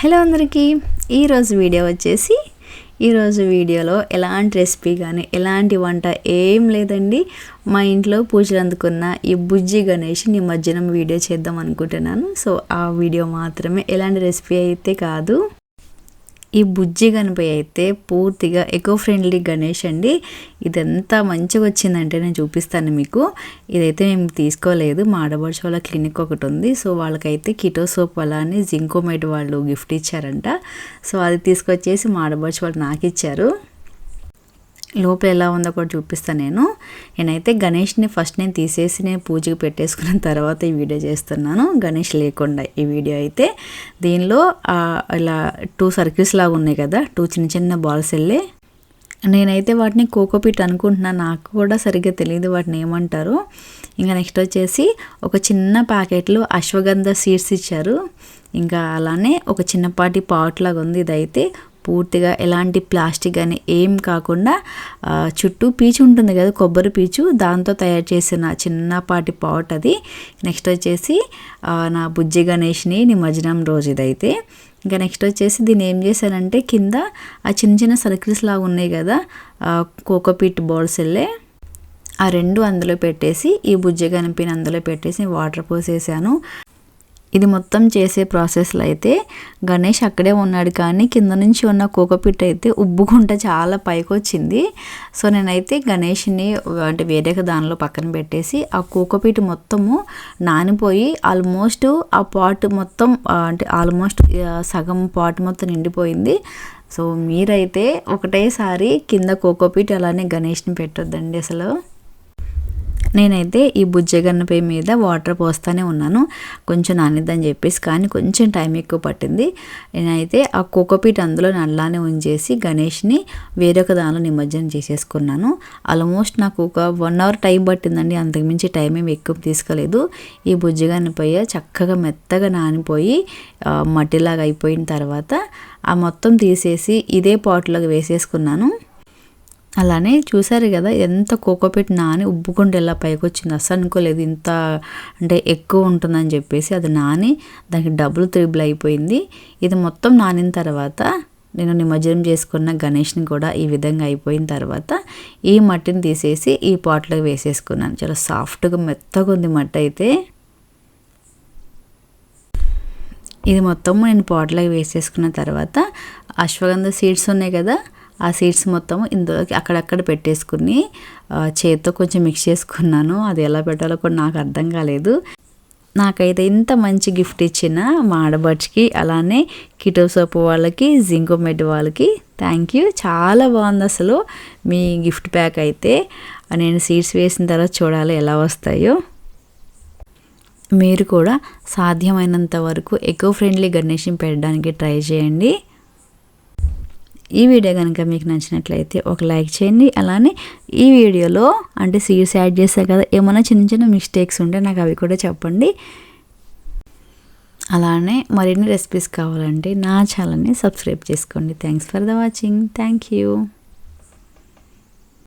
Hello అందరికీ. ఈరోజు video వచ్చేసి ఈరోజు వీడియోలో ఎలాంటి రెసిపీ కానీ ఎలాంటి వంట ఏం లేదండి. మా ఇంట్లో పూజలు అందుకున్న ఈ బుజ్జి గణేష్ నిమజ్జనం వీడియో చేద్దాం అనుకుంటున్నాను. సో ఆ వీడియో మాత్రమే. ఎలాంటి రెసిపీ అయితే కాదు. ఈ బుజ్జి గణపతి అయితే పూర్తిగా ఎకో ఫ్రెండ్లీ గణేష్ అండి. ఇదంతా మంచిగా వచ్చిందంటే నేను చూపిస్తాను మీకు. ఇదైతే మేము తీసుకోలేదు. మా ఆడబడుచు వాళ్ళ క్లినిక్ ఒకటి ఉంది. సో వాళ్ళకైతే కిటో సోప్ అలానే జింకోమేట్ వాళ్ళు గిఫ్ట్ ఇచ్చారంట. సో అది తీసుకొచ్చేసి మా ఆడబడుచు వాళ్ళు నాకు ఇచ్చారు లోపల ఎలా ఉందో కూడా చూపిస్తాను నేను. నేనైతే గణేష్ని ఫస్ట్ నేను తీసేసి నేను పూజకి పెట్టేసుకున్న తర్వాత ఈ వీడియో చేస్తున్నాను. గణేష్ లేకుండా ఈ వీడియో అయితే. దీనిలో ఇలా టూ సర్కిల్స్ లాగా ఉన్నాయి కదా టూ చిన్న చిన్న బాల్స్ వెళ్ళి. నేనైతే వాటిని కోకోపీట్ అనుకుంటున్నాను నాకు కూడా సరిగ్గా తెలియదు వాటిని ఏమంటారు. ఇంకా నెక్స్ట్ వచ్చేసి ఒక చిన్న ప్యాకెట్లో అశ్వగంధ సీడ్స్ ఇచ్చారు. ఇంకా అలానే ఒక చిన్నపాటి పాట్ లాగా ఉంది ఇదైతే. పూర్తిగా ఎలాంటి ప్లాస్టిక్ అని ఏం కాకుండా చుట్టూ పీచు ఉంటుంది కదా కొబ్బరి పీచు. దాంతో తయారు చేసిన చిన్నపాటి పాట్ అది. నెక్స్ట్ వచ్చేసి నా బుజ్జి గణేష్ని నిమజ్జనం రోజు ఇదైతే ఇంకా నెక్స్ట్ వచ్చేసి దీన్ని ఏం చేశానంటే కింద ఆ చిన్న చిన్న సర్కిల్స్ లాగా ఉన్నాయి కదా కోకోపీట్ బాల్స్ వెళ్ళే. ఆ రెండు అందులో పెట్టేసి ఈ బుజ్జి కనిపిన అందులో పెట్టేసి వాటర్ పోసేసాను. ఇది మొత్తం చేసే ప్రాసెస్లో అయితే గణేష్ అక్కడే ఉన్నాడు కానీ కింద నుంచి ఉన్న కోకోపిట్ అయితే ఉబ్బుకుంట చాలా పైకి వచ్చింది. సో నేనైతే గణేష్ని అంటే వేరేక దానిలో పక్కన పెట్టేసి ఆ కోకోపిట్ మొత్తము నానిపోయి ఆల్మోస్ట్ ఆ పాట్ మొత్తం అంటే ఆల్మోస్ట్ సగం పాట్ మొత్తం నిండిపోయింది. సో మీరైతే ఒకటేసారి కింద కోకోపీట్ అలానే గణేష్ని పెట్టొద్దండి అసలు. నేనైతే ఈ బుజ్జగన్నపై మీద వాటర్ పోస్తూనే ఉన్నాను. కొంచెం నానిద్దని చెప్పేసి కానీ కొంచెం టైం ఎక్కువ పట్టింది. నేనైతే ఆ కోకోపీట్ అందులో నల్లానే ఉంచేసి గణేష్ని వేరొక దానిలో నిమజ్జనం చేసేసుకున్నాను. ఆల్మోస్ట్ నాకు ఒక వన్ అవర్ టైం పట్టిందండి. అంతకుమించి టైం ఏమి ఎక్కువ తీసుకోలేదు. ఈ బుజ్జగన్నపై చక్కగా మెత్తగా నానిపోయి మట్టిలాగా అయిపోయిన తర్వాత ఆ మొత్తం తీసేసి ఇదే పాట్లోకి వేసేసుకున్నాను. అలానే చూసారు కదా ఎంత కోకోపెట్ నాని ఉబ్బుకుంటే ఎలా పైకి వచ్చింది అసలు అనుకోలేదు ఇంత అంటే ఎక్కువ ఉంటుందని చెప్పేసి అది నాని దానికి డబుల్ త్రిబుల్ అయిపోయింది. ఇది మొత్తం నానిన తర్వాత నేను నిమజ్జనం చేసుకున్న గణేష్ని కూడా ఈ విధంగా అయిపోయిన తర్వాత ఈ మట్టిని తీసేసి ఈ పాట్లో వేసేసుకున్నాను. చాలా సాఫ్ట్గా మెత్తగా ఉంది మట్టి అయితే. ఇది మొత్తం నేను పాట్లోకి వేసేసుకున్న తర్వాత అశ్వగంధ సీడ్స్ ఉన్నాయి కదా ఆ సీడ్స్ మొత్తం ఇందులోకి అక్కడక్కడ పెట్టేసుకుని చేతితో కొంచెం మిక్స్ చేసుకున్నాను. అది ఎలా పెట్టాలో కూడా నాకు అర్థం కాలేదు. నాకైతే ఇంత మంచి గిఫ్ట్ ఇచ్చిన మా ఆడబడ్స్కి అలానే కిటో సోప్ వాళ్ళకి జింకో మెడ్ వాళ్ళకి థ్యాంక్ యూ చాలా బాగుంది అసలు మీ గిఫ్ట్ ప్యాక్ అయితే. నేను సీడ్స్ వేసిన తర్వాత చూడాలి ఎలా వస్తాయో. మీరు కూడా సాధ్యమైనంత వరకు ఎకో ఫ్రెండ్లీ గణేషన్ పెట్టడానికి ట్రై చేయండి. ఈ వీడియో కనుక మీకు నచ్చినట్లయితే ఒక లైక్ చేయండి. అలానే ఈ వీడియోలో అంటే సీడ్స్ యాడ్ చేస్తే కదా ఏమైనా చిన్న చిన్న మిస్టేక్స్ ఉంటే నాకు అవి కూడా చెప్పండి. అలానే మరిన్ని రెసిపీస్ కావాలంటే నా ఛానల్ని సబ్స్క్రైబ్ చేసుకోండి. Thanks for the watching thank you